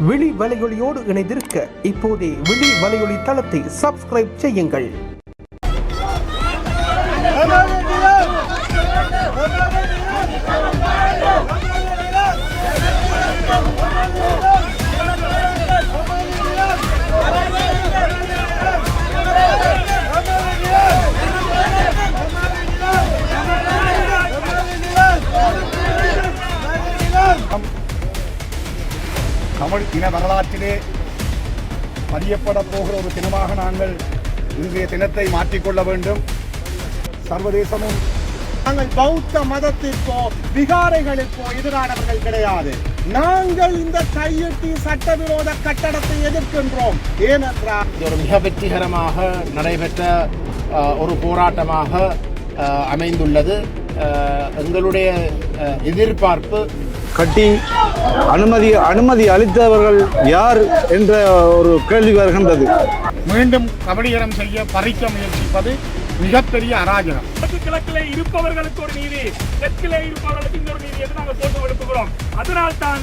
விழி வலையொலியோடு இணைந்திருக்க இப்போதே விழி வலையொலி தளத்தை சப்ஸ்கிரைப் செய்யுங்கள். தமிழ் இன வரலாற்றிலே பதியப்பட போகிற ஒரு தினமாக நாங்கள் இன்றைய தினத்தை மாற்றிக்கொள்ள வேண்டும். சர்வதேசமும் நாங்கள் பௌத்த மதத்திற்கோ விகாரைகளுக்கோ எதிரானவர்கள் கிடையாது. நாங்கள் இந்த கையெட்டி சட்டவிரோத கட்டடத்தை எதிர்க்கின்றோம். ஏனென்றால் இது ஒரு மிக வெற்றிகரமாக நடைபெற்ற ஒரு போராட்டமாக அமைந்துள்ளது. எங்களுடைய எதிர்பார்ப்பு கட்டி அனுமதி அனுமதி அளித்தவர்கள் யார் என்ற ஒரு கேள்வி வருகின்றது மீண்டும் கபடிகரம் செய்ய பறிக்க முயற்சிப்பது மிகப்பெரிய அராஜகம் கிழக்கிலே இருப்பவர்களுக்கு ஒரு நீதி தெற்கிலே இருப்பவர்களுக்கு இன்னொரு நீதி என்று நாங்கள் போட்டு எழுப்புகிறோம் அதனால் தான்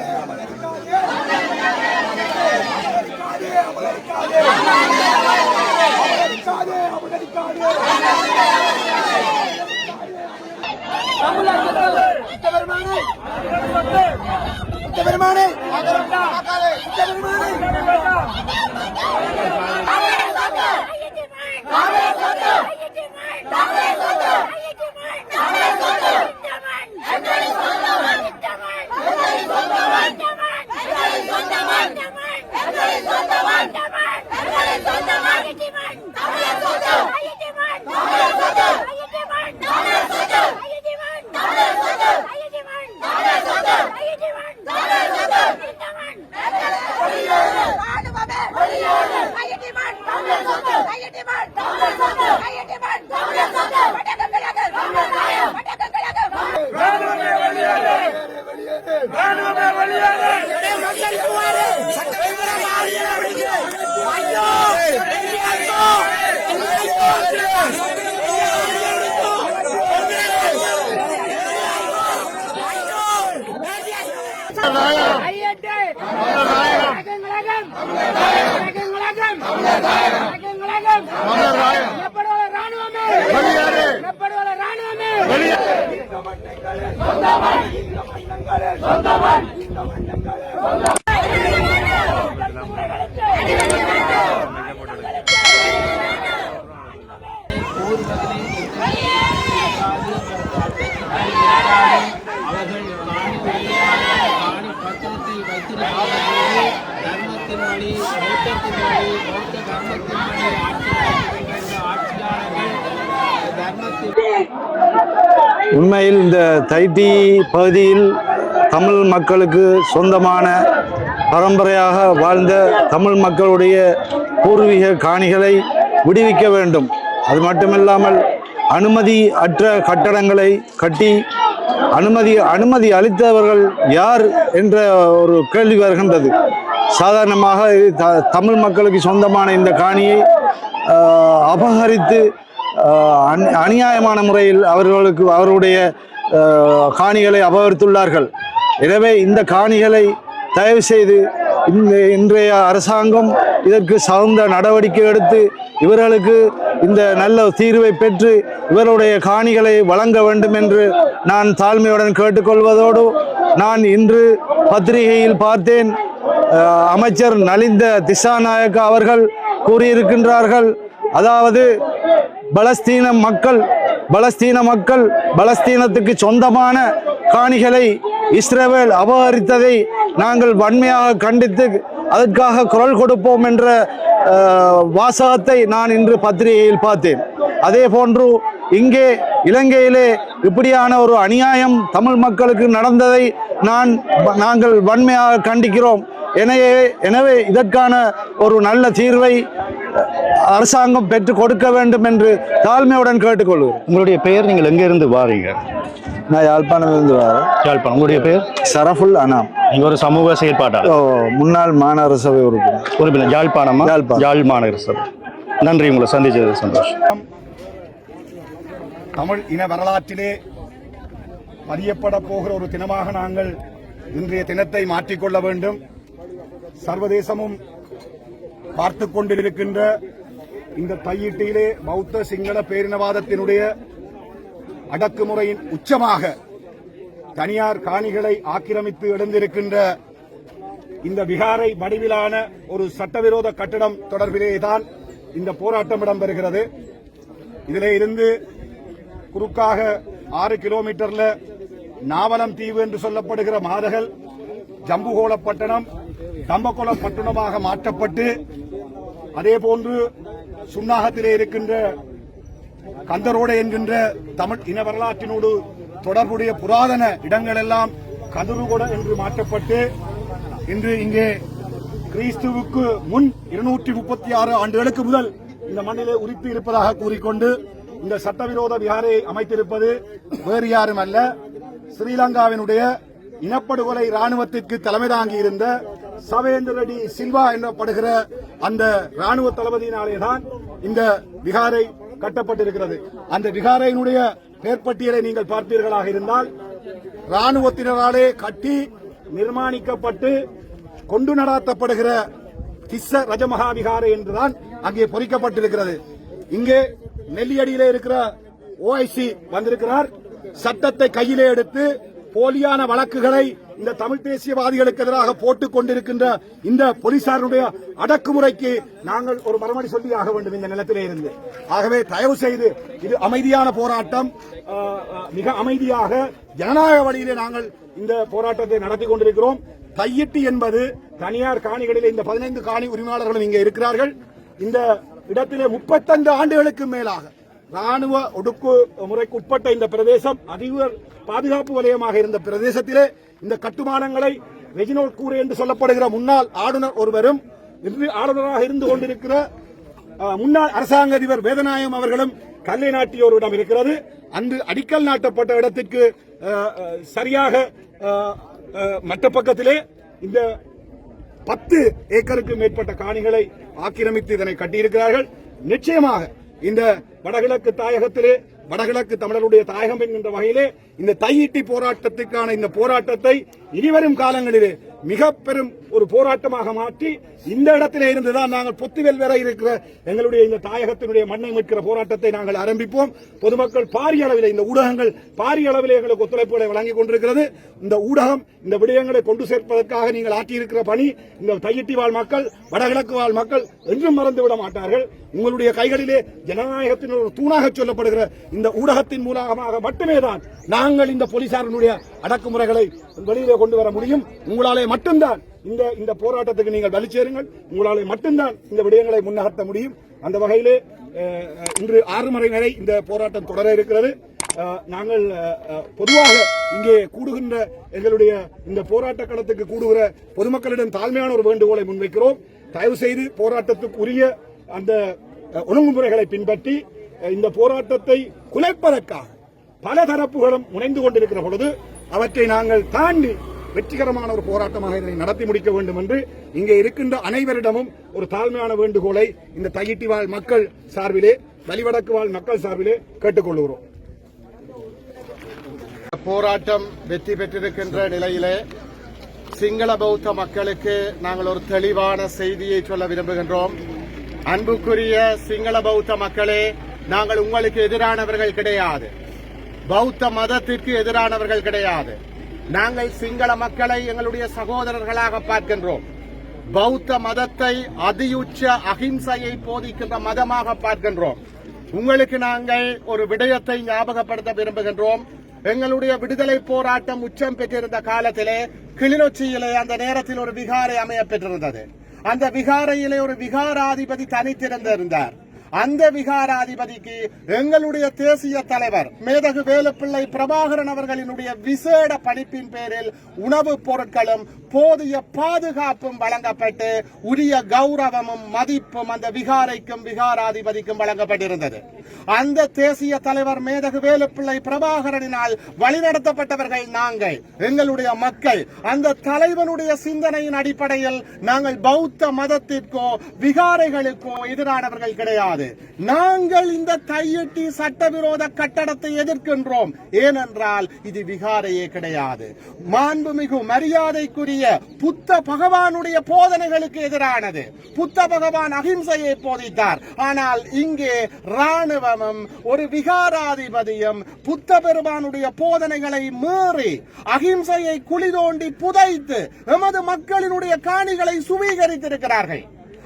தர்மத்தின் மூத்த பௌத்தத்தின் மூத்த தர்ம தர்மத்தின் ஆட்சியாளர்கள் உண்மையில் இந்த தைட்டி பகுதியில் தமிழ் மக்களுக்கு சொந்தமான பரம்பரையாக வாழ்ந்த தமிழ் மக்களுடைய பூர்வீக காணிகளை விடுவிக்க வேண்டும். அது மட்டுமில்லாமல் அனுமதி அற்ற கட்டடங்களை கட்டி அனுமதி அனுமதி அளித்தவர்கள் யார் என்ற ஒரு கேள்வி வருகின்றது. சாதாரணமாக த- தமிழ் மக்களுக்கு சொந்தமான இந்த காணியை அபகரித்து அநியாயமான முறையில் அவர்களுக்கு அவருடைய காணிகளை அபகரித்துள்ளார்கள். எனவே இந்த காணிகளை தயவு செய்து இன்றைய அரசாங்கம் இதற்கு தகுந்த நடவடிக்கை எடுத்து இவர்களுக்கு இந்த நல்ல தீர்வை பெற்று இவருடைய காணிகளை வழங்க வேண்டும் என்று நான் தாழ்மையுடன் கேட்டுக்கொள்வதோடு நான் இன்று பத்திரிகையில் பார்த்தேன். அமைச்சர் நலிந்த திசாநாயக்க அவர்கள் கூறியிருக்கின்றார்கள். அதாவது பலஸ்தீன மக்கள் பலஸ்தீன மக்கள் பலஸ்தீனத்துக்கு சொந்தமான காணிகளை இஸ்ரேவேல் அபகரித்ததை நாங்கள் வன்மையாக கண்டித்து அதற்காக குரல் கொடுப்போம் என்ற வாசகத்தை நான் இன்று பத்திரிகையில் பார்த்தேன். அதே போன்று இங்கே இலங்கையிலே இப்படியான ஒரு அநியாயம் தமிழ் மக்களுக்கு நடந்ததை நான் நாங்கள் வன்மையாக கண்டிக்கிறோம். எனவே எனவே இதற்கான ஒரு நல்ல தீர்வை அரசாங்கம் பெற்றுக் கொடுக்க வேண்டும் என்று தாழ்மையுடன் கேட்டுக்கொள்கிறேன். உங்களுடைய பெயர் நீங்கள் எங்க இருந்து வாரீங்க? நான் யாழ்ப்பாணத்திலிருந்து வரேன். யாழ்ப்பாணம். உங்களுடைய பெயர்? சரஃபுல் அனாம். நீங்க ஒரு சமூக செயற்பாட்டாளர் ஓ, முன்னாள் மாநகர சபை உறுப்பினர். உறுப்பினர் யாழ்ப்பாணமா? யாழ்ப்பாணம். யாழ் மாநகர சபை. நன்றி உங்களை சந்திச்சது சந்தோஷம். தமிழ் இன வரலாற்றிலே பதியப்பட போகிற ஒரு தினமாக நாங்கள் இன்றைய தினத்தை மாற்றிக்கொள்ள வேண்டும். சர்வதேசமும் பார்த்து கொண்டிருக்கின்ற இந்த தையீட்டிலே பௌத்த சிங்கள பேரினவாதத்தினுடைய அடக்குமுறையின் உச்சமாக தனியார் காணிகளை ஆக்கிரமித்து எழுந்திருக்கின்ற இந்த விகாரை வடிவிலான ஒரு சட்டவிரோத கட்டடம் தொடர்பிலேதான் இந்த போராட்டம் இடம்பெறுகிறது. இதிலே இருந்து குறுக்காக ஆறு கிலோமீட்டர்ல நாவலம் தீவு என்று சொல்லப்படுகிற மாதகள் ஜம்புகோளப்பட்டணம் தம்பகோளப்பட்டணமாக மாற்றப்பட்டு அதே போன்று சுன்னாகத்திலே இருக்கின்ற கந்தரோடு என்கின்ற தமிழ் இன வரலாற்றினோடு தொடர்புடைய புராதன இடங்கள் எல்லாம் கதறுகொட என்று மாற்றப்பட்டு இன்று இங்கே கிறிஸ்துவுக்கு முன் இருநூற்றி முப்பத்தி ஆறு ஆண்டுகளுக்கு முதல் இந்த மண்ணிலே உரித்து இருப்பதாக கூறிக்கொண்டு இந்த சட்டவிரோத விகாரை அமைத்திருப்பது வேறு யாரும் அல்ல ஸ்ரீலங்காவினுடைய இனப்படுகொலை ராணுவத்திற்கு தலைமை தாங்கியிருந்த சவேந்திர டி சில்வா எனப்படுகிற அந்த ராணுவ தளபதியினாலே தான் இந்த விகாரை கட்டப்பட்டிருக்கிறது. அந்த விகாரையினுடைய மேற்பட்டியலை நீங்கள் பார்ப்பீர்களாக இருந்தால் ராணுவத்தினராலே கட்டி நிர்மாணிக்கப்பட்டு கொண்டு நடாத்தப்படுகிற திஸ்ஸ ரஜமகா விகாரை என்றுதான் அங்கே பொறிக்கப்பட்டிருக்கிறது. இங்கே நெல்லியடியிலே இருக்கிற ஓஐசி வந்திருக்கிறார். சட்டத்தை கையிலே எடுத்து போலியான வழக்குகளை இந்த தமிழ் தேசியவாதிகளுக்கு எதிராக போட்டுக் கொண்டிருக்கின்ற இந்த போலீசாருடைய அடக்குமுறைக்கு நாங்கள் ஒரு மறுமடி சொல்லி ஆக வேண்டும் இந்த நிலத்திலே இருந்து. ஆகவே தயவு செய்து இது அமைதியான போராட்டம். மிக அமைதியாக ஜனநாயக வழியிலே நாங்கள் இந்த போராட்டத்தை நடத்தி கொண்டிருக்கிறோம். கையிட்டு என்பது தனியார் காணிகளில் இந்த பதினைந்து காணி உரிமையாளர்களும் இங்கே இருக்கிறார்கள். இந்த இடத்திலே முப்பத்தைந்து ஆண்டுகளுக்கு மேலாக ராணுவ ஒடுக்கு முறைக்கு உட்பட்ட இந்த பிரதேசம் அதிக பாதுகாப்பு வலயமாக இருந்த பிரதேசத்திலே இந்த கட்டுமானங்களை ரெஜினோட் கூரை என்று சொல்லப்படுகிற முன்னாள் ஆளுநர் ஒருவரும் இன்று ஆளுநராக இருந்து கொண்டிருக்கிற முன்னாள் அரசாங்க அதிபர் வேதநாயகம் அவர்களும் கல்லை நாட்டிய இருக்கிறது. அன்று அடிக்கல் நாட்டப்பட்ட இடத்திற்கு சரியாக மற்ற பக்கத்திலே இந்த பத்து ஏக்கருக்கு மேற்பட்ட காணிகளை ஆக்கிரமித்து இதனை கட்டியிருக்கிறார்கள். நிச்சயமாக இந்த வடகிழக்கு தாயகத்திலே வடகிழக்கு தமிழருடைய தாயகம் என்கின்ற வகையிலே இந்த தையிட்டி போராட்டத்துக்கான இந்த போராட்டத்தை இனிவரும் காலங்களிலே மிக பெரும் ஒரு போராட்டமாக மாற்றி இந்த இடத்திலே இருந்துதான் நாங்கள் பொத்துவேல் வரை இருக்கிற எங்களுடைய இந்த தாயகத்தினுடைய மண்ணை மீட்கிற போராட்டத்தை நாங்கள் ஆரம்பிப்போம். பொதுமக்கள் பாரிய அளவில் இந்த ஊடகங்கள் பாரிய அளவில் எங்களுக்கு ஒத்துழைப்புகளை வழங்கிக் கொண்டிருக்கிறது. இந்த ஊடகம் இந்த விடயங்களை கொண்டு சேர்ப்பதற்காக நீங்கள் ஆற்றியிருக்கிற பணி இந்த தையிட்டி வாழ் மக்கள் வடகிழக்கு வாழ் மக்கள் என்றும் மறந்து விட மாட்டார்கள். உங்களுடைய கைகளிலே ஜனநாயகத்தின் ஒரு தூணாக சொல்லப்படுகிற இந்த ஊடகத்தின் மூலமாக மட்டுமே தான் நாங்கள் இந்த போலீசாரினுடைய அடக்குமுறைகளை வெளியிலே கொண்டு வர முடியும். உங்களாலே மட்டும்தான் இந்த இந்த போராட்டத்துக்கு நீங்கள் வலிச்சேருங்கள் உங்களால் மட்டும்தான் இந்த விடயங்களை முன்னகர்த்த முடியும். அந்த வகையிலே இன்று ஆறு மணி வரை இந்த போராட்டம் தொடர இருக்கிறது. நாங்கள் பொதுவாக இங்கே கூடுகின்ற எங்களுடைய இந்த போராட்ட களத்துக்கு கூடுகிற பொதுமக்களிடம் தாழ்மையான ஒரு வேண்டுகோளை முன்வைக்கிறோம். தயவு செய்து போராட்டத்துக்கு உரிய அந்த ஒழுங்குமுறைகளை பின்பற்றி இந்த போராட்டத்தை குலைப்பதற்காக பல தரப்புகளும் முனைந்து கொண்டிருக்கிற பொழுது அவற்றை நாங்கள் தாண்டி வெற்றிகரமான ஒரு போராட்டமாக இதனை நடத்தி முடிக்க வேண்டும் என்று இங்கே இருக்கின்ற அனைவரிடமும் ஒரு தாழ்மையான வேண்டுகோளை இந்த தையிட்டி வாழ் மக்கள் சார்பிலே வலிவடக்கு வாழ் மக்கள் சார்பிலே கேட்டுக்கொள்கிறோம். போராட்டம் வெற்றி பெற்றிருக்கின்ற நிலையிலே சிங்கள பௌத்த மக்களுக்கு நாங்கள் ஒரு தெளிவான செய்தியை சொல்ல விரும்புகின்றோம். அன்புக்குரிய சிங்கள பௌத்த மக்களே நாங்கள் உங்களுக்கு எதிரானவர்கள் கிடையாது. பௌத்த மதத்திற்கு எதிரானவர்கள் கிடையாது. நாங்கள் சிங்கள மக்களை எங்களுடைய சகோதரர்களாக பார்க்கின்றோம். பௌத்த மதத்தை அதியுச்ச அகிம்சையை போதிக்கின்ற மதமாக பார்க்கின்றோம். உங்களுக்கு நாங்கள் ஒரு விடயத்தை ஞாபகப்படுத்த விரும்புகின்றோம். எங்களுடைய விடுதலை போராட்டம் உச்சம் பெற்றிருந்த காலத்திலே கிளிநொச்சியிலே அந்த நேரத்தில் ஒரு விகாரை அமைய பெற்றிருந்தது. அந்த விகாரையிலே ஒரு விகாராதிபதி தனித்திருந்திருந்தார். அந்த விகாராதிபதிக்கு எங்களுடைய தேசிய தலைவர் மேதகு வேலுப்பிள்ளை பிரபாகரன் அவர்களினுடைய விசேட பணிப்பின் பேரில் உணவுப் பொருட்களும் போதிய பாதுகாப்பும் வழங்கப்பட்டு உரிய கௌரவமும் மதிப்பும் அந்த விகாரைக்கும் விகாராதிபதிக்கும் வழங்கப்பட்டிருந்தது. அந்த தேசிய தலைவர் மேதகு வேலுப்பிள்ளை பிரபாகரனினால் வழிநடத்தப்பட்டவர்கள் நாங்கள் எங்களுடைய மக்கள். அந்த தலைவனுடைய சிந்தனையின் அடிப்படையில் நாங்கள் பௌத்த மதத்திற்கோ விகாரைகளுக்கோ எதிரானவர்கள் கிடையாது. நாங்கள் இந்த கையெட்டி சட்டவிரோத கட்டடத்தை எதிர்க்கின்றோம். ஏனென்றால் இது விகாரையே கிடையாது. மாண்புமிகு மரியாதைக்குரிய புத்த பகவானுடைய போதனைகளுக்கு எதிரானது. புத்த பகவான் அகிம்சையை போதித்தார். ஆனால் இங்கே ராணுவமும் ஒரு விகாராதிபதியும் புத்த பெருமானுடைய போதனைகளை மீறி அகிம்சையை குழி தோண்டி புதைத்து எமது மக்களினுடைய காணிகளை சுவீகரித்திருக்கிறார்கள்.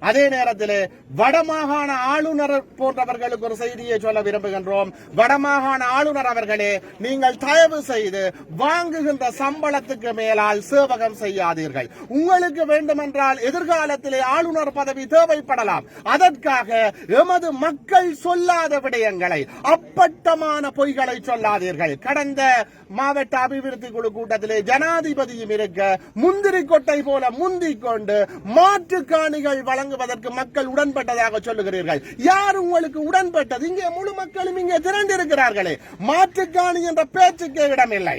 அதே நேரத்தில் வடமாகாண ஆளுநர் போன்றவர்களுக்கு ஒரு செய்தியை சொல்ல விரும்புகின்றோம். வடமாகாண ஆளுநர் அவர்களே நீங்கள் தயவு செய்து வாங்குகின்ற சம்பளத்துக்கு மேலால் சேவகம் செய்யாதீர்கள். உங்களுக்கு வேண்டுமென்றால் எதிர்காலத்திலே ஆளுநர் பதவி தேவைப்படலாம். அதற்காக எமது மக்கள் சொல்லாத விடயங்களை அப்பட்டமான பொய்களை சொல்லாதீர்கள். கடந்த மாவட்ட அபிவிருத்தி குழு கூட்டத்திலே ஜனாதிபதியும் இருக்க முந்திரி கொட்டை போல முந்திக் கொண்டு மாற்று காணிகள் வழங்குவதற்கு மக்கள் உடன்பட்டதாக சொல்லுகிறீர்கள். யார் உங்களுக்கு உடன்பட்டது? இங்கே முழு மக்களும் இங்கே திரண்டிருக்கிறார்களே. மாற்றுக்காணி என்ற பேச்சுக்கே இடமில்லை.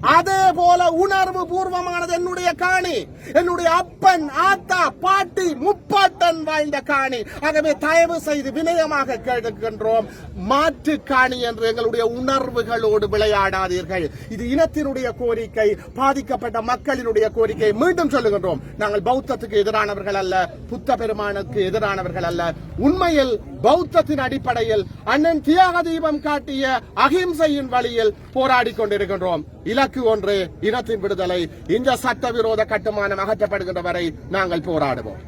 அதே போல உணர்வு பூர்வமானது என்னுடைய காணி. என்னுடைய அப்பன் ஆத்தா பாட்டி முப்பாட்டன் வாழ்ந்த காணி. ஆகவே தயவு செய்து வினயமாக கேட்கின்றோம். மாற்று காணி என்று எங்களுடைய உணர்வுகளோடு விளையாடாதீர்கள். இது இனத்தினுடைய கோரிக்கை பாதிக்கப்பட்ட மக்களினுடைய கோரிக்கை. மீண்டும் சொல்லுகின்றோம். நாங்கள் பௌத்தத்துக்கு எதிரானவர்கள் அல்ல புத்த பெருமானுக்கு எதிரானவர்கள் அல்ல. உண்மையில் பௌத்தத்தின் அடிப்படையில் அண்ணன் தியாக தீபம் காட்டிய அகிம்சையின் வழியில் போராடி கொண்டிருக்கின்றோம். இலக்கு ஒன்று இனத்தின் விடுதலை. இந்த சட்டவிரோத கட்டுமானம் அகற்றப்படுகின்ற வரை நாங்கள் போராடுவோம்.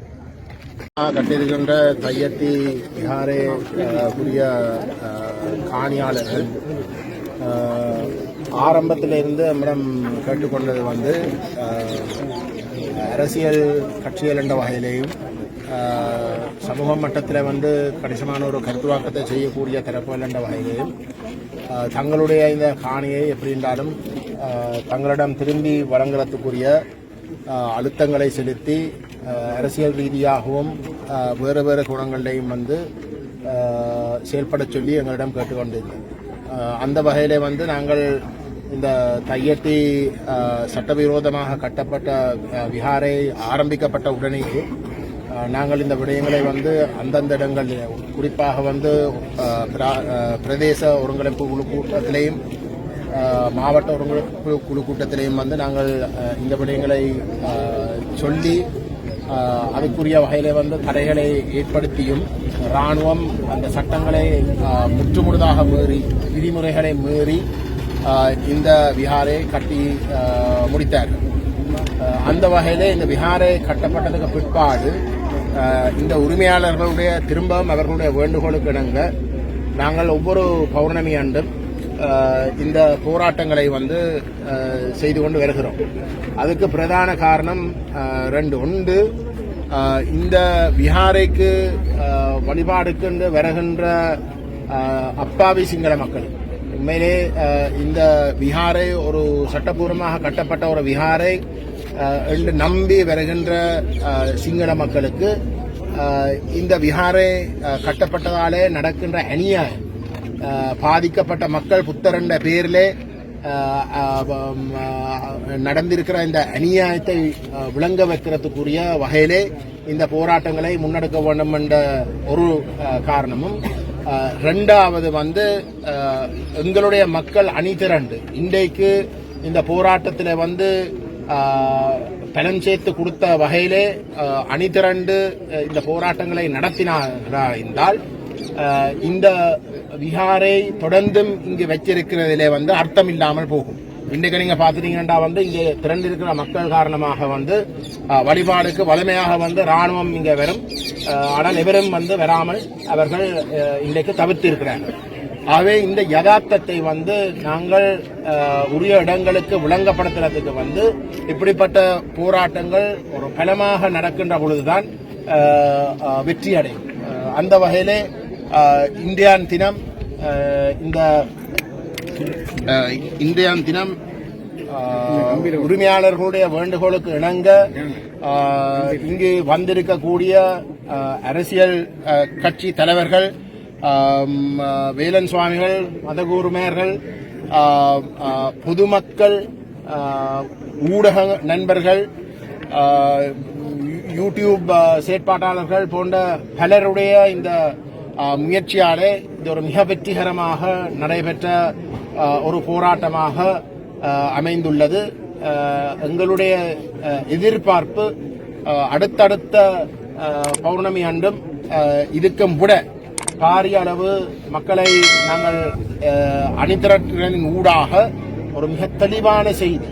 கட்டியிருக்கின்ற தையத்தி விஹாரே கூடிய காணியாளர்கள் அஹ், ஆரம்பத்திலிருந்து நம்மிடம் கேட்டுக்கொண்டது வந்து அரசியல் கட்சிகள் என்ற வகையிலேயும் சமூகம் சமூக மட்டத்தில் வந்து கணிசமான ஒரு கருத்துவாக்கத்தை செய்யக்கூடிய தரப்புகள் என்ற வகையில் தங்களுடைய இந்த காணியை எப்படி இருந்தாலும் தங்களிடம் திரும்பி வழங்குறதுக்குரிய அழுத்தங்களை செலுத்தி அரசியல் ரீதியாகவும் வேறு வேறு குணங்களையும் வந்து செயல்பட செயல்படச் சொல்லி எங்களிடம் கேட்டுக்கொண்டிருந்தோம் அந்த வகையிலே வந்து நாங்கள் இந்த தையட்டி சட்டவிரோதமாக கட்டப்பட்ட விஹாரை ஆரம்பிக்கப்பட்ட உடனேயே நாங்கள் இந்த விடயங்களை வந்து அந்தந்த இடங்கள் குறிப்பாக வந்து பிரா- பிரதேச ஒருங்கிணைப்பு குழு கூட்டத்திலையும் மாவட்ட ஒருங்கிணைப்பு குழு கூட்டத்திலையும் வந்து நாங்கள் இந்த விடயங்களை சொல்லி அதுக்குரிய வகையில வந்து தடைகளை ஏற்படுத்தியும் ராணுவம் அந்த சட்டங்களை முற்றுமுழுதாக மீறி விதிமுறைகளை மீறி இந்த விஹாரை கட்டி முடித்தார். முடித்தார்கள் அந்த வகையில் இந்த விஹாரை கட்டப்பட்டதுக்கு பிற்பாடு இந்த உரிமையாளர்களுடைய திரும்பவும் அவர்களுடைய வேண்டுகோளுக்கு இணங்க நாங்கள் ஒவ்வொரு பௌர்ணமி ஆண்டும் இந்த போராட்டங்களை வந்து செய்து கொண்டு வருகிறோம். அதுக்கு பிரதான காரணம் ரெண்டு. ஒன்று இந்த விஹாரைக்கு வழிபாடுக்கு வருகின்ற அப்பாவி சிங்கள மக்கள். உண்மையிலே இந்த விஹாரை ஒரு சட்டபூர்வமாக கட்டப்பட்ட ஒரு விஹாரை என்று நம்பி வருகின்ற சிங்கள மக்களுக்கு இந்த விஹாரை கட்டப்பட்டதாலே நடக்கின்ற அநியாயம் பாதிக்கப்பட்ட மக்கள் புத்தரண்ட பேரிலே நடந்திருக்கிற இந்த அநியாயத்தை விளங்க வைக்கிறதுக்குரிய வகையிலே இந்த போராட்டங்களை முன்னெடுக்க வேண்டும் என்ற ஒரு காரணமும் ரெண்டாவது வந்து எங்களுடைய மக்கள் அணி திரண்டு இன்றைக்கு இந்த போராட்டத்தில் வந்து பலன் சேர்த்து கொடுத்த வகையிலே அணிதிரண்டு அணி இந்த போராட்டங்களை நடத்தினார்களா என்றால் இந்த விஹாரை தொடர்ந்தும் இங்கு வச்சிருக்கிறதிலே வந்து அர்த்தம் இல்லாமல் போகும். இன்றைக்கு நீங்க பாத்துட்டீங்கன்னா வந்து இங்கே திரண்டிருக்கிற மக்கள் காரணமாக வந்து வழிபாடுக்கு வலிமையாக வந்து ராணுவம் இங்க வரும். ஆனால் எவரும் வந்து வராமல் அவர்கள் இன்றைக்கு தவிர்த்து இருக்கிறார்கள் ஆகவே இந்த யதார்த்தத்தை வந்து நாங்கள் உரிய இடங்களுக்கு விளங்கப்படுத்துறதுக்கு வந்து இப்படிப்பட்ட போராட்டங்கள் ஒரு பலமாக நடக்கின்ற பொழுதுதான் வெற்றி அடையும். அந்த வகையிலே இந்தியான் தினம் இந்த இந்தியான் தினம் உரிமையாளர்களுடைய வேண்டுகோளுக்கு இணங்க இங்கு வந்திருக்கக்கூடிய அரசியல் கட்சி தலைவர்கள் வேலன் சுவாமிகள் மதகூர்மையர்கள் பொதுமக்கள் ஊடக நண்பர்கள் யூடியூப் செயற்பாட்டாளர்கள் போன்ற பலருடைய இந்த முயற்சியாலே இது ஒரு மிக வெற்றிகரமாக நடைபெற்ற ஒரு போராட்டமாக அமைந்துள்ளது. எங்களுடைய எதிர்பார்ப்பு அடுத்தடுத்த பௌர்ணமி அன்றும் இதுக்கும் விட பாரிய அளவு மக்களை நாங்கள் அஹ், ஊடாக ஒரு மிக தெளிவான செய்தி.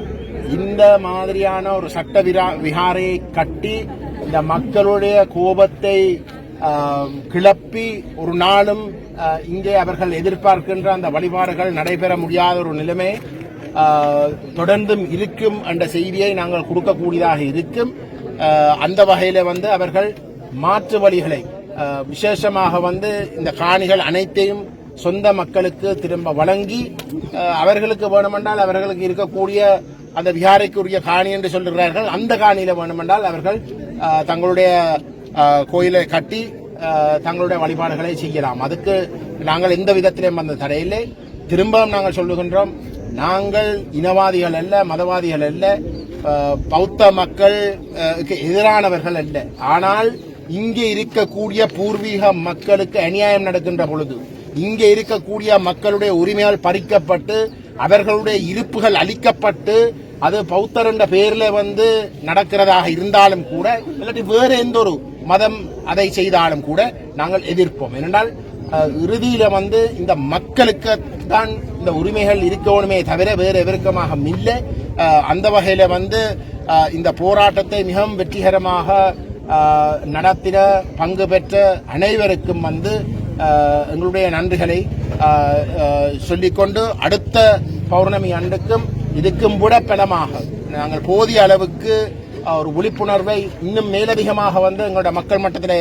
இந்த மாதிரியான ஒரு சட்ட விரா விகாரையை கட்டி இந்த மக்களுடைய கோபத்தை கிளப்பி ஒரு நாளும் இங்கே அவர்கள் எதிர்பார்க்கின்ற அந்த வழிபாடுகள் நடைபெற முடியாத ஒரு நிலைமை தொடர்ந்தும் இருக்கும் என்ற செய்தியை நாங்கள் கொடுக்கக்கூடியதாக இருக்கும். அந்த வகையில் வந்து அவர்கள் மாற்று வழிகளை விசேஷமாக வந்து இந்த காணிகள் அனைத்தையும் சொந்த மக்களுக்கு திரும்ப வழங்கி அவர்களுக்கு வேணுமென்றால் அவர்களுக்கு இருக்கக்கூடிய அந்த விஹாரைக்குரிய காணி என்று சொல்கிறார்கள் அந்த காணியில வேணுமென்றால் அவர்கள் தங்களுடைய கோயிலை கட்டி தங்களுடைய வழிபாடுகளை செய்யலாம். அதுக்கு நாங்கள் எந்த விதத்திலும் அந்த தடையில்லை. திரும்பவும் நாங்கள் சொல்லுகின்றோம் நாங்கள் இனவாதிகள் அல்ல மதவாதிகள் அல்ல பௌத்த மக்கள் எதிரானவர்கள் அல்ல. ஆனால் இங்கே இருக்கக்கூடிய பூர்வீக மக்களுக்கு அநியாயம் நடக்கின்ற பொழுது இங்கே இருக்கக்கூடிய மக்களுடைய உரிமையால் பறிக்கப்பட்டு அவர்களுடைய இருப்புகள் அளிக்கப்பட்டு அது பௌத்தர் என்ற பெயரில் வந்து நடக்கிறதாக இருந்தாலும் கூட இல்லாட்டி வேற எந்த ஒரு மதம் அதை செய்தாலும் கூட நாங்கள் எதிர்ப்போம். ஏனென்றால் இறுதியில வந்து இந்த மக்களுக்கு தான் இந்த உரிமைகள் இருக்கணுமே தவிர வேற எவருக்கமாக இல்லை. அந்த வகையில வந்து இந்த போராட்டத்தை மிகவும் வெற்றிகரமாக நடத்திட பங்கு பெற்ற அனைவருக்கும் வந்து எங்களுடைய நன்றிகளை சொல்லிக்கொண்டு அடுத்த பௌர்ணமி அன்றுக்கும் இதுக்கும் விட பலமாக. நாங்கள் போதிய அளவுக்கு ஒரு விழிப்புணர்வை இன்னும் மேலதிகமாக வந்து எங்களோட மக்கள் மட்டத்தில்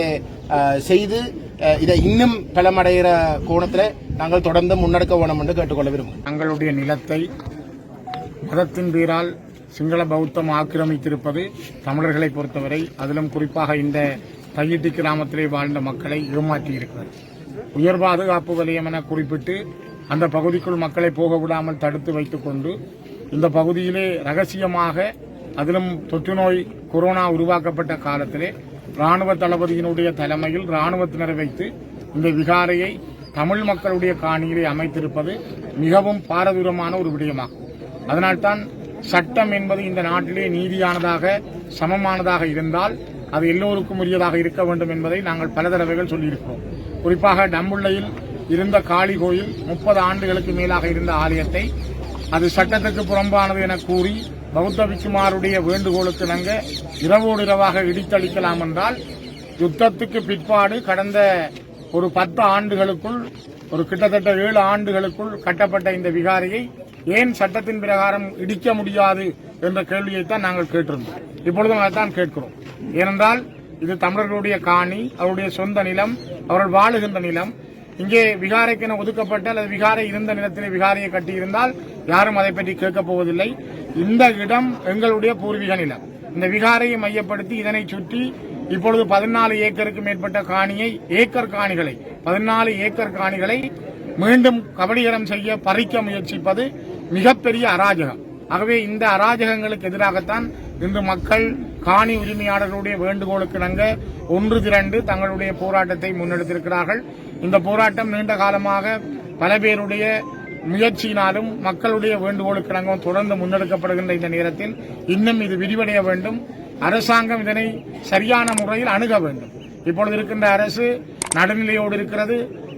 செய்து இதை இன்னும் பலமடைகிற கோணத்தில் நாங்கள் தொடர்ந்து முன்னெடுக்க வேணும் என்று கேட்டுக்கொள்ள விரும்புகிறோம். தங்களுடைய நிலத்தை மதத்தின் பேரால் சிங்கள பௌத்தம் ஆக்கிரமித்திருப்பது தமிழர்களை பொறுத்தவரை அதிலும் குறிப்பாக இந்த தையிட்டி கிராமத்திலே வாழ்ந்த மக்களை ஏமாற்றியிருக்கிறது. உயர் பாதுகாப்பு வலயம் என குறிப்பிட்டு அந்த பகுதிக்குள் மக்களை போக விடாமல் தடுத்து வைத்துக் கொண்டு இந்த பகுதியிலே ரகசியமாக அதிலும் தொற்று நோய் கொரோனா உருவாக்கப்பட்ட காலத்திலே ராணுவ தளபதியினுடைய தலைமையில் ராணுவத்தினரை வைத்து இந்த விகாரையை தமிழ் மக்களுடைய காணியிலே அமைத்திருப்பது மிகவும் பாரதூரமான ஒரு விடயமாகும். அதனால்தான் சட்டம் என்பது இந்த நாட்டிலே நீதியானதாக சமமானதாக இருந்தால் அது எல்லோருக்கும் உரியதாக இருக்க வேண்டும் என்பதை நாங்கள் பல தடவைகள் சொல்லியிருக்கிறோம். குறிப்பாக டம்புள்ளையில் இருந்த காளி கோயில் முப்பது ஆண்டுகளுக்கு மேலாக இருந்த ஆலயத்தை அது சட்டத்துக்கு புறம்பானது என கூறி பௌத்த பிக்குமாருடைய வேண்டுகோளுக்கு இணங்க இரவோடு இரவாக இடித்தளிக்கலாம் என்றால் யுத்தத்துக்கு பிற்பாடு கடந்த ஒரு பத்து ஆண்டுகளுக்குள் ஒரு கிட்டத்தட்ட ஏழு ஆண்டுகளுக்குள் கட்டப்பட்ட இந்த விகாரையை ஏன் சட்டத்தின் பிரகாரம் இடிக்க முடியாது என்ற கேள்வியைத்தான் நாங்கள் கேட்டிருந்தோம். இப்பொழுதும் அதைத்தான் கேட்கிறோம். ஏனென்றால் இது தமிழர்களுடைய காணி அவருடைய சொந்த நிலம் அவர்கள் வாழுகின்ற நிலம். இங்கே விகாரைக்கென ஒதுக்கப்பட்ட அல்லது விகாரை இருந்த நிலத்திலே விகாரையை கட்டியிருந்தால் யாரும் அதை பற்றி கேட்கப் போவதில்லை. இந்த இடம் எங்களுடைய பூர்வீக நிலம். இந்த விகாரையை மையப்படுத்தி இதனை சுற்றி இப்பொழுது பதினாலு ஏக்கருக்கு மேற்பட்ட காணியை ஏக்கர் காணிகளை பதினாலு ஏக்கர் காணிகளை மீண்டும் கபடிகரம் செய்ய பறிக்க முயற்சிப்பது மிகப்பெரிய அராஜகம். ஆகவே இந்த அராஜகங்களுக்கு எதிராகத்தான் இன்று மக்கள் காணி உரிமையாளர்களுடைய வேண்டுகோளுக்கு இணங்க ஒன்று திரண்டு தங்களுடைய போராட்டத்தை முன்னெடுத்திருக்கிறார்கள். இந்த போராட்டம் நீண்ட காலமாக பல பேருடைய முயற்சியினாலும் மக்களுடைய வேண்டுகோளுக்கு இணங்கவும் தொடர்ந்து முன்னெடுக்கப்படுகின்ற இந்த நேரத்தில் இன்னும் இது விரிவடைய வேண்டும். அரசாங்கம் இதனை சரியான முறையில் அணுக வேண்டும். இப்பொழுது இருக்கின்ற அரசு நடுநிலையோடு இருக்கிறது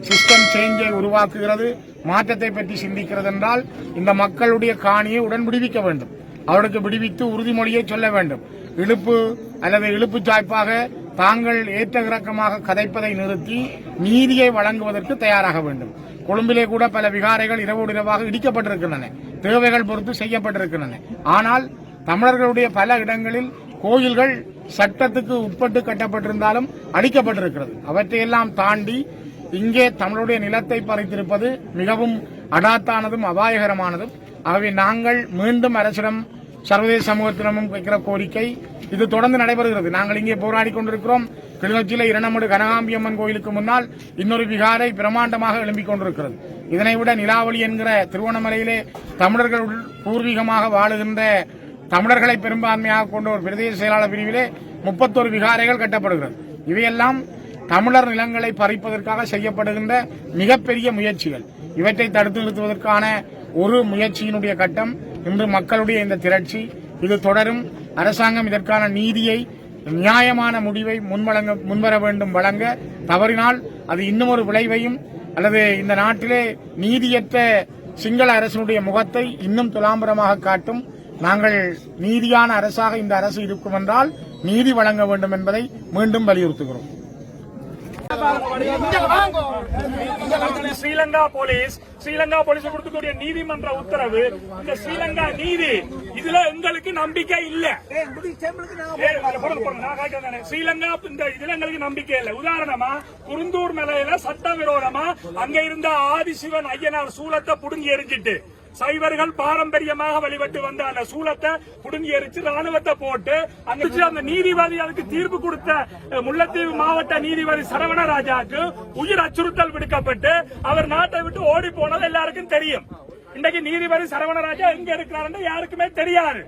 சிஸ்டம் சேஞ்சை உருவாக்குகிறது மாற்றத்தை பற்றி சிந்திக்கிறது என்றால் இந்த மக்களுடைய காணியை உடன் விடுவிக்க வேண்டும். அவருக்கு விடுவித்து உறுதிமொழியை சொல்ல வேண்டும். இழுப்பு அல்லது இழுப்பு சாய்ப்பாக தாங்கள் ஏற்ற இறக்கமாக கதைப்பதை நிறுத்தி நீதியை வழங்குவதற்கு தயாராக வேண்டும். கொழும்பிலே கூட பல விகாரைகள் இரவோடு இரவாக இடிக்கப்பட்டிருக்கின்றன. தேவைகள் பொறுத்து செய்யப்பட்டிருக்கின்றன. ஆனால் தமிழர்களுடைய பல இடங்களில் கோயில்கள் சட்டத்துக்கு உட்பட்டு கட்டப்பட்டிருந்தாலும் அழிக்கப்பட்டிருக்கிறது அவற்றையெல்லாம் தாண்டி இங்கே தமிழுடைய நிலத்தை பறித்திருப்பது மிகவும் அடாத்தானதும் அபாயகரமானதும். ஆகவே நாங்கள் மீண்டும் அரசிடம் சர்வதேச சமூகத்திடமும் வைக்கிற கோரிக்கை இது தொடர்ந்து நடைபெறுகிறது. நாங்கள் இங்கே போராடி கொண்டிருக்கிறோம். கிளிநொச்சியில் இரணமடு கனகாம்பியம்மன் கோயிலுக்கு முன்னால் இன்னொரு விகாரை பிரமாண்டமாக எழும்பிக் கொண்டிருக்கிறது. இதனை விட நிலாவளி என்கிற திருவண்ணாமலையிலே தமிழர்கள் உள் பூர்வீகமாக வாழுகின்ற தமிழர்களை பெரும்பான்மையாக கொண்ட ஒரு பிரதேச செயலாளர் பிரிவிலே முப்பத்தொரு விகாரைகள் கட்டப்படுகிறது. இவையெல்லாம் தமிழர் நிலங்களை பறிப்பதற்காக செய்யப்படுகின்ற மிகப்பெரிய முயற்சிகள். இவற்றை தடுத்து நிறுத்துவதற்கான ஒரு முயற்சியினுடைய கட்டம் இன்று மக்களுடைய இந்த திரட்சி. இது தொடரும். அரசாங்கம் இதற்கான நீதியை நியாயமான முடிவை முன்வழங்க முன்வர வேண்டும் வழங்க தவறினால் அது இன்னும் ஒரு விளைவையும் அல்லது இந்த நாட்டிலே நீதியற்ற சிங்கள அரசினுடைய முகத்தை இன்னும் துலாம்பரமாக காட்டும். நாங்கள் நீதியான அரசாக இந்த அரசு இருக்கும் என்றால் நீதி வழங்க வேண்டும் என்பதை மீண்டும் வலியுறுத்துகிறோம். ஸ்ரீலங்கா போலீஸ் ஸ்ரீலங்கா போலீஸ் கொடுக்கக்கூடிய நீதிமன்ற உத்தரவு இந்த ஸ்ரீலங்கா நீதி இதுல எங்களுக்கு நம்பிக்கை இல்ல. ஸ்ரீலங்கா இந்த இதுல எங்களுக்கு நம்பிக்கை இல்ல. உதாரணமா குருந்தூர் நிலையில சட்டவிரோதமா அங்க இருந்த ஆதிசிவன் ஐயனார் சூலத்தை புடுங்கி எரிஞ்சிட்டு சைவர்கள் பாரம்பரியமாக வழிபட்டு வந்த அந்த சூலத்தை புடுங்கி எரிச்சு ராணுவத்தை போட்டு அங்க அந்த நீதிபதி அதுக்கு தீர்ப்பு கொடுத்த முல்லைத்தீவு மாவட்ட நீதிபதி சரவணராஜாக்கு உயிர் அச்சுறுத்தல் விடுக்கப்பட்டு அவர் நாட்டை விட்டு ஓடி போனது எல்லாருக்கும் தெரியும். இன்னைக்கு நீதிபதி சரவணராஜா எங்க இருக்கிறாருன்னு யாருக்குமே தெரியாது.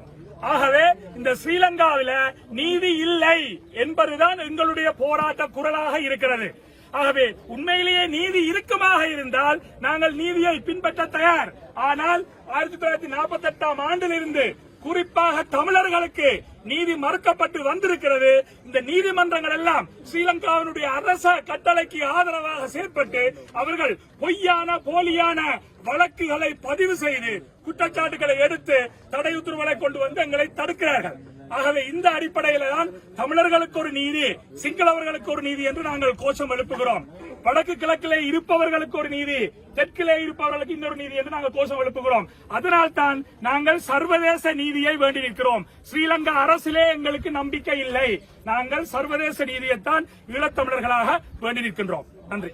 ஆகவே இந்த ஸ்ரீலங்காவில நீதி இல்லை என்பதுதான் எங்களுடைய போராட்ட குரலாக இருக்கிறது. ஆகவே உண்மையிலேயே நீதி இறுக்கமாக இருந்தால் நாங்கள் நீதியை பின்பற்ற தயார். ஆனால் ஆயிரத்தி தொள்ளாயிரத்தி நாற்பத்தி எட்டாம் ஆண்டிலிருந்து குறிப்பாக தமிழர்களுக்கு நீதி மறுக்கப்பட்டு வந்திருக்கிறது. இந்த நீதிமன்றங்கள் எல்லாம் ஸ்ரீலங்காவினுடைய அரச கட்டளைக்கு ஆதரவாக செயற்பட்டு அவர்கள் பொய்யான போலியான வழக்குகளை பதிவு செய்து குற்றச்சாட்டுகளை எடுத்து தடை உத்தரவுகளை கொண்டு வந்து எங்களை தடுக்கிறார்கள். ஆகவே இந்த அடிப்படையில தான் தமிழர்களுக்கு ஒரு நீதி சிங்களவர்களுக்கு ஒரு நீதி என்று நாங்கள் கோஷம் எழுப்புகிறோம். வடக்கு கிழக்கிலே இருப்பவர்களுக்கு ஒரு நீதி தெற்கிலே இருப்பவர்களுக்கு இன்னொரு நீதி என்று நாங்கள் கோஷம் எழுப்புகிறோம். அதனால் தான் நாங்கள் சர்வதேச நீதியை வேண்டி நிற்கிறோம். ஸ்ரீலங்கா அரசிலே எங்களுக்கு நம்பிக்கை இல்லை. நாங்கள் சர்வதேச நீதியைத்தான் ஈழத்தமிழர்களாக வேண்டி நிற்கின்றோம். நன்றி.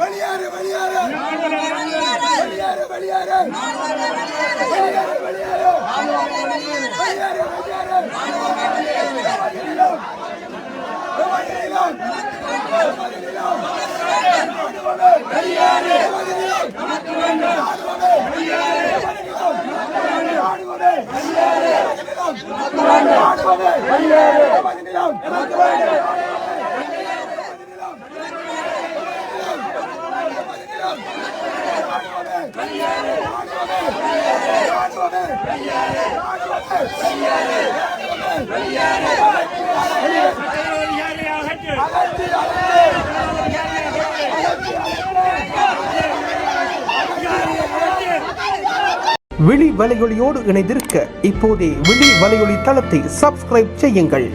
வெளியாறு வெளியாறு வெளியாறு வெளியாறு வெளியாறு வெளியாறு வெளியாறு வெளியாறு வெளியாறு விழி வலையொலியோடு இணைந்திருக்க இப்போதே விழி வலையொலி தளத்தை சப்ஸ்கிரைப் செய்யுங்கள்.